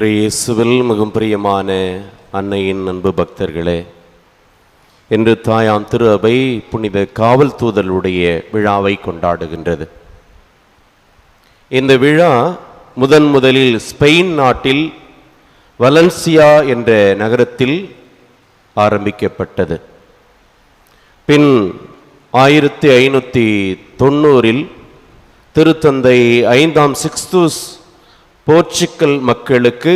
இயேசுவில் மிகவும் பிரியமான அன்னையின் அன்பு பக்தர்களே இன்று தாயாம் திரு அவை புனித காவல் தூதலுடைய விழாவை கொண்டாடுகின்றது. இந்த விழா முதன் முதலில் ஸ்பெயின் நாட்டில் வலன்சியா என்ற நகரத்தில் ஆரம்பிக்கப்பட்டது. பின் ஆயிரத்தி ஐநூற்றி தொண்ணூறில் திருத்தந்தை ஐந்தாம் சிக்ஸ்தூஸ் போர்ச்சுக்கல் மக்களுக்கு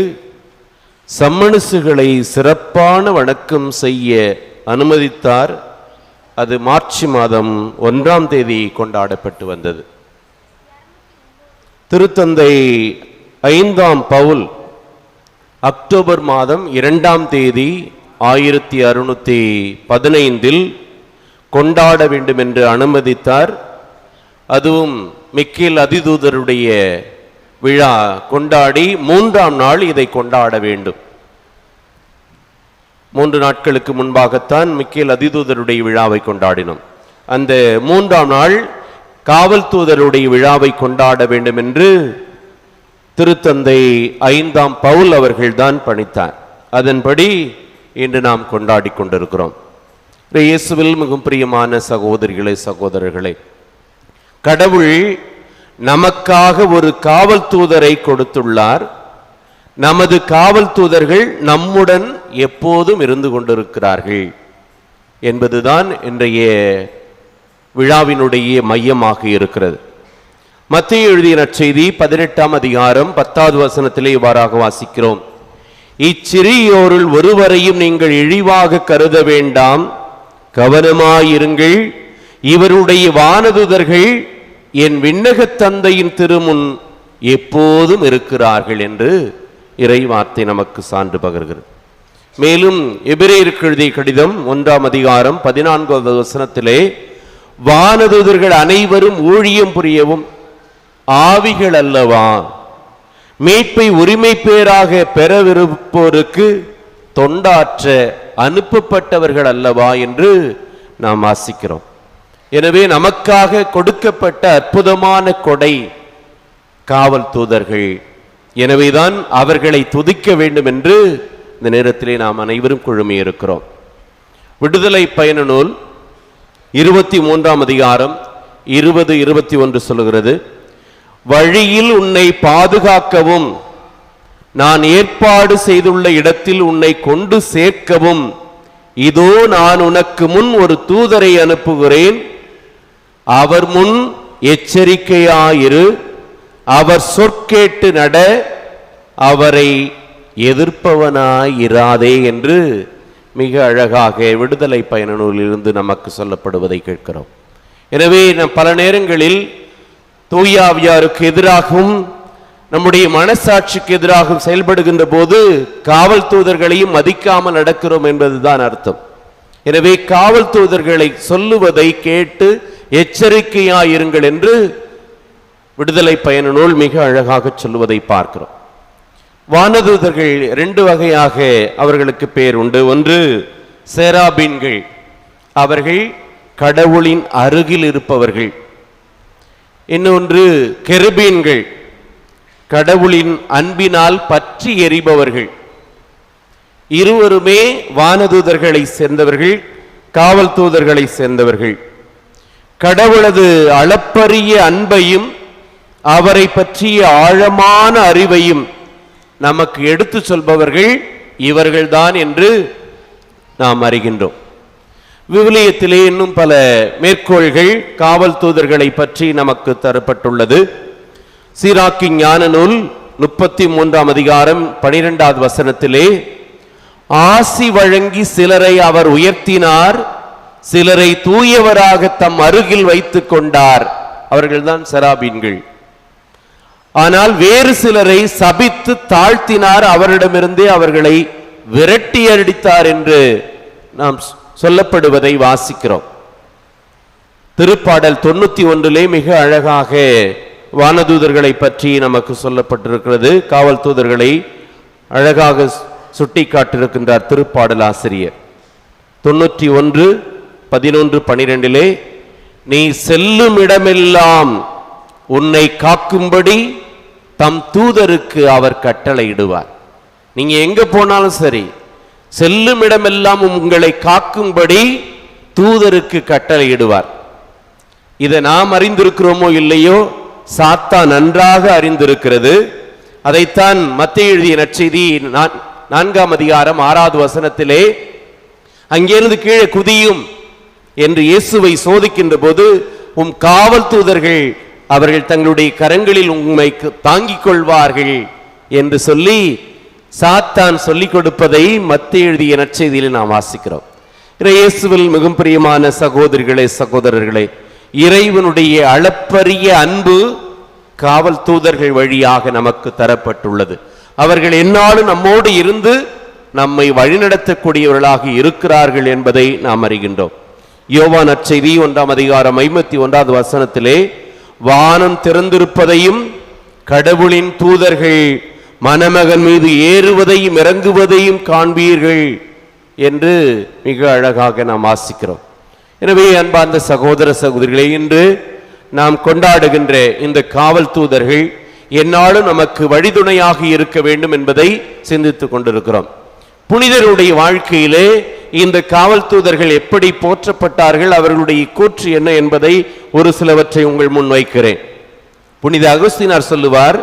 சம்மனுசுகளை சிறப்பான வணக்கம் செய்ய அனுமதித்தார். அது மார்ச் மாதம் ஒன்றாம் தேதி கொண்டாடப்பட்டு வந்தது. திருத்தந்தை ஐந்தாம் பவுல் அக்டோபர் மாதம் இரண்டாம் தேதி ஆயிரத்தி அறுநூத்தி பதினைந்தில் கொண்டாட வேண்டும் என்று அனுமதித்தார். அதுவும் மிக்கேல் அதிதூதருடைய விழா கொண்டாடி மூன்றாம் நாள் இதை கொண்டாட வேண்டும். மூன்று நாட்களுக்கு முன்பாகத்தான் மிக்கேல் அதிதூதருடைய விழாவை கொண்டாடினோம். அந்த மூன்றாம் நாள் காவல் தூதருடைய விழாவை கொண்டாட வேண்டும் என்று திருத்தந்தை ஐந்தாம் பவுல் அவர்கள்தான் பணித்தார். அதன்படி இன்று நாம் கொண்டாடி கொண்டிருக்கிறோம். இயேசுவில் மிகவும் பிரியமான சகோதரிகளே சகோதரர்களே கடவுள் நமக்காக ஒரு காவல் தூதரை கொடுத்துள்ளார். நமது காவல் தூதர்கள் நம்முடன் எப்போதும் இருந்து கொண்டிருக்கிறார்கள் என்பதுதான் இன்றைய விழாவினுடைய மையமாக இருக்கிறது. மத்திய எழுதிய நற்செய்தி பதினெட்டாம் அதிகாரம் பத்தாவது வசனத்திலே இவ்வாறாக வாசிக்கிறோம். இச்சிறியோருள் ஒருவரையும் நீங்கள் இழிவாக கருத வேண்டாம். கவனமாயிருங்கள். இவருடைய வானதுதர்கள் என் விண்ணகத் தந்தையின் திருமுன் எப்போதும் இருக்கிறார்கள் என்று இறைவார்த்தை நமக்கு சான்று பகர்கிறது. மேலும் எபிரேயருக்கு எழுதிய கடிதம் ஒன்றாம் அதிகாரம் பதினான்காவது வசனத்திலே வானதூதர்கள் அனைவரும் ஊழியம் புரியவும் ஆவிகள் அல்லவா? மீட்பை உரிமை பேராக பெறவிருப்போருக்கு தொண்டாற்ற அனுப்பப்பட்டவர்கள் அல்லவா? என்று நாம் வாசிக்கிறோம். எனவே நமக்காக கொடுக்கப்பட்ட அற்புதமான கொடை காவல் தூதர்கள். எனவேதான் அவர்களை துதிக்க வேண்டும் என்று இந்த நேரத்திலே நாம் அனைவரும் குழுமி இருக்கிறோம். விடுதலை பயண நூல் இருபத்தி மூன்றாம் அதிகாரம் இருபது இருபத்தி ஒன்று சொல்லுகிறது. வழியில் உன்னை பாதுகாக்கவும் நான் ஏற்பாடு செய்துள்ள இடத்தில் உன்னை கொண்டு சேர்க்கவும் இதோ நான் உனக்கு முன் ஒரு தூதரை அனுப்புகிறேன் அவர் முன் எச்சரிக்கையாயிரு. அவர் சொற்கேட்டு நட அவரை எதிர்ப்பவனாயிராதே என்று மிக அழகாக விடுதலை பயண நூலிலிருந்து நமக்கு சொல்லப்படுவதை கேட்கிறோம். எனவே நம் பல நேரங்களில் தூயாவியாருக்கு எதிராகவும் நம்முடைய மனசாட்சிக்கு எதிராகவும் செயல்படுகின்ற போது காவல் தூதர்களையும் மதிக்காமல் நடக்கிறோம் என்பதுதான் அர்த்தம். எனவே காவல் தூதர்களை சொல்லுவதை கேட்டு எச்சரிக்கையாயிருங்கள் என்று விடுதலை பயண நூல் மிக அழகாக சொல்லுவதை பார்க்கிறோம். வானதூதர்கள் ரெண்டு வகையாக அவர்களுக்கு பேர் உண்டு. ஒன்று சேராபீன்கள். அவர்கள் கடவுளின் அருகில் இருப்பவர்கள். இன்னொன்று கெருபீன்கள். கடவுளின் அன்பினால் பற்றி எரிபவர்கள். இருவருமே வானதூதர்களை சேர்ந்தவர்கள் காவல் தூதர்களை சேர்ந்தவர்கள். கடவுளது அளப்பரிய அன்பையும் அவரை பற்றிய ஆழமான அறிவையும் நமக்கு எடுத்து சொல்பவர்கள் இவர்கள்தான் என்று நாம் அறிகின்றோம். விவிலியத்திலே இன்னும் பல மேற்கோள்கள் காவல் தூதர்களை பற்றி நமக்கு தரப்பட்டுள்ளது. சீராக்கி ஞான நூல் முப்பத்தி மூன்றாம் அதிகாரம் பனிரெண்டாவது வசனத்திலே ஆசி வழங்கி சிலரை அவர் உயர்த்தினார் சிலரை தூயவராக தம் அருகில் வைத்துக் கொண்டார். அவர்கள்தான் செராபீன்கள். ஆனால் வேறு சிலரை சபித்து தாழ்த்தினார். அவரிடமிருந்தே அவர்களை விரட்டி அடித்தார் என்று நாம் சொல்லப்படுவதை வாசிக்கிறோம். திருப்பாடல் தொண்ணூத்தி ஒன்றிலே மிக அழகாக வானதூதர்களை பற்றி நமக்கு சொல்லப்பட்டிருக்கிறது. காவல் தூதர்களை அழகாக சுட்டி காட்டியிருக்கின்றார் திருப்பாடல் ஆசிரியர் தொண்ணூற்றி ஒன்று பதினொன்று பனிரெண்டிலே நீ செல்லும் இடமெல்லாம் உன்னை காக்கும்படி தம் தூதருக்கு அவர் கட்டளையிடுவார். நீங்க எங்க போனாலும் சரி செல்லும் இடமெல்லாம் உங்களை காக்கும்படி தூதருக்கு கட்டளையிடுவார். இதை நாம் அறிந்திருக்கிறோமோ இல்லையோ சாத்தா நன்றாக அறிந்திருக்கிறது. அதைத்தான் மத்திய எழுதிய நற்செய்தி நான்- நான்காம் அதிகாரம் ஆறாவது வசனத்திலே அங்கிருந்து கீழே குதியும் என்று இயேசுவை சோதிக்கின்ற போது உம் காவல் தூதர்கள் அவர்கள் தங்களுடைய கரங்களில் உண்மை தாங்கிக் கொள்வார்கள் என்று சொல்லி சாத்தான் சொல்லிக் கொடுப்பதை மத்திய எழுதிய நற்செய்தியில் நாம் வாசிக்கிறோம். இயேசுவில் மிகவும் பிரியமான சகோதரிகளே சகோதரர்களே இறைவனுடைய அளப்பரிய அன்பு காவல் தூதர்கள் வழியாக நமக்கு தரப்பட்டுள்ளது. அவர்கள் என்னாலும் நம்மோடு இருந்து நம்மை வழிநடத்தக்கூடியவர்களாக இருக்கிறார்கள் என்பதை நாம் அறிகின்றோம். யோவான் நற்செய்தி ஒன்றாம் அதிகாரம் ஐம்பத்தி ஒன்றாவது வசனத்திலே வானம் திறந்திருப்பதையும் கடவுளின் தூதர்கள் மணமகன் மீது ஏறுவதையும் இறங்குவதையும் காண்பீர்கள் என்று மிக அழகாக நாம் வாசிக்கிறோம். எனவே அன்பார்ந்த சகோதர சகோதரிகளே இன்று நாம் கொண்டாடுகின்ற இந்த காவல் தூதர்கள் என்னாலும் நமக்கு வழிதுணையாக இருக்க வேண்டும் என்பதை சிந்தித்துக் கொண்டிருக்கிறோம். புனிதருடைய வாழ்க்கையிலே இந்த காவல் தூதர்கள் எப்படி போற்றப்பட்டார்கள் அவர்களுடைய கூற்று என்ன என்பதை ஒரு சிலவற்றை உங்கள் முன் வைக்கிறேன். புனித அகஸ்தினார் சொல்லுவார்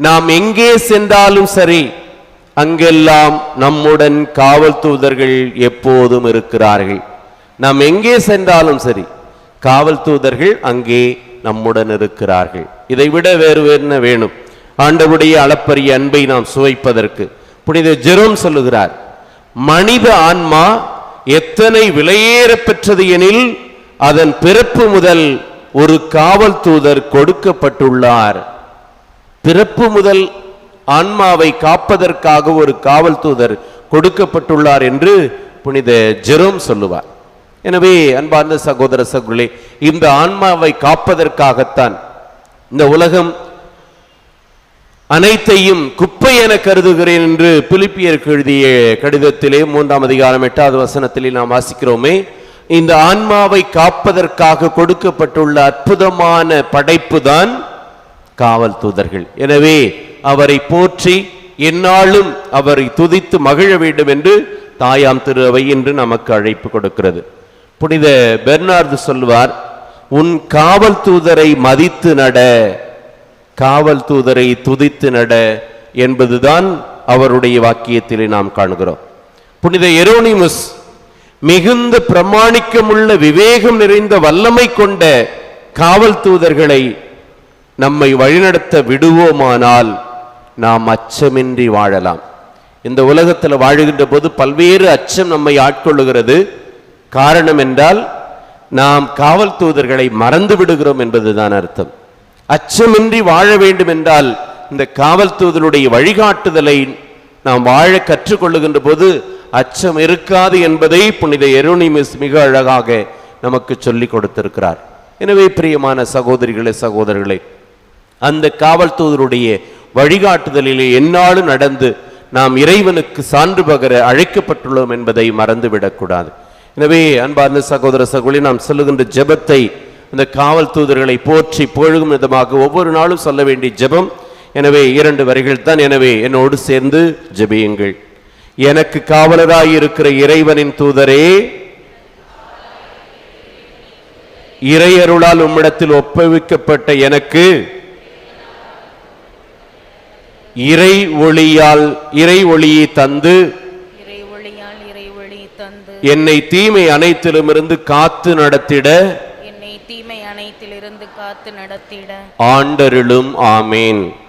நாம் எங்கே சென்றாலும் சரி அங்கெல்லாம் நம்முடன் காவல் தூதர்கள் எப்போதும் இருக்கிறார்கள். நாம் எங்கே சென்றாலும் சரி காவல் தூதர்கள் அங்கே நம்முடன் இருக்கிறார்கள். இதை விட வேறு என்ன வேணும்? ஆண்டவுடைய அளப்பரிய அன்பை நாம் சுவைப்பதற்கு. புனித ஜெரோம் சொல்லுகிறார் மனித ஆன்மா எத்தனை விலையேற பெற்றது எனில் அதன் பிறப்பு முதல் ஒரு காவல் தூதர் கொடுக்கப்பட்டுள்ளார். பிறப்பு முதல் ஆன்மாவை காப்பதற்காக ஒரு காவல் தூதர் கொடுக்கப்பட்டுள்ளார் என்று புனித ஜெரோம் சொல்லுவார். எனவே அன்பார்ந்த சகோதர சகோதரே இந்த ஆன்மாவை காப்பதற்காகத்தான் இந்த உலகம் அனைத்தையும் குப்பை என கருதுகிறேன் என்று பிலிப்பியருக்கு எழுதிய கடிதத்திலே மூன்றாம் அதிகாரம் எட்டாவது வசனத்திலே நாம் வாசிக்கிறோமே இந்த ஆன்மாவை காப்பதற்காக கொடுக்கப்பட்டுள்ள அற்புதமான படைப்பு தான் காவல் தூதர்கள். எனவே அவரை போற்றி என்னாலும் அவரை துதித்து மகிழ வேண்டும் என்று தாயாம் திரு அவை என்று நமக்கு அழைப்பு கொடுக்கிறது. புனித பெர்னார்து சொல்வார் உன் காவல் தூதரை மதித்து நட காவல் தூதரை துதித்து நட என்பதுதான் அவருடைய வாக்கியத்திலே நாம் காணுகிறோம். புனித எரோனிமஸ் மிகுந்த பிரமாணிக்கமுள்ள விவேகம் நிறைந்த வல்லமை கொண்ட காவல் தூதர்களை நம்மை வழிநடத்த விடுவோமானால் நாம் அச்சமின்றி வாழலாம். இந்த உலகத்தில் வாழுகின்ற போது பல்வேறு அச்சம் நம்மை ஆட்கொள்ளுகிறது. காரணம் என்றால் நாம் காவல் தூதர்களை மறந்து விடுகிறோம் என்பதுதான் அர்த்தம். அச்சமின்றி வாழ வேண்டும் என்றால் இந்த காவல் வழிகாட்டுதலை நாம் வாழ கற்றுக்கொள்ளுகின்ற போது அச்சம் இருக்காது என்பதை புனித எரோனிமிஸ் மிக அழகாக நமக்கு சொல்லிக் கொடுத்திருக்கிறார். எனவே பிரியமான சகோதரிகளே சகோதரர்களே அந்த காவல் தூதருடைய வழிகாட்டுதலிலே என்னாலும் நடந்து நாம் இறைவனுக்கு சான்று பகர அழைக்கப்பட்டுள்ளோம் என்பதை மறந்துவிடக்கூடாது. எனவே அன்பார்ந்த சகோதர சகோதரி நாம் சொல்லுகின்ற ஜெபத்தை அந்த காவல் தூதர்களை போற்றி புகழும் விதமாக ஒவ்வொரு நாளும் சொல்ல வேண்டிய ஜெபம். எனவே இரண்டு வரிகள் தான். எனவே என்னோடு சேர்ந்து ஜெபியுங்கள். எனக்கு காவலராய் இருக்கிற இறைவனின் தூதரே இறையருளால் உம்மிடத்தில் ஒப்புவிக்கப்பட்ட எனக்கு இறை ஒளியால் இறை ஒளியை தந்து இறை ஒளியால் இறை ஒளி தந்து என்னை தீமை அனைத்திலுமிருந்து காத்து நடத்திட காத்து நடத்திட. ஆண்டருளும் ஆமேன்.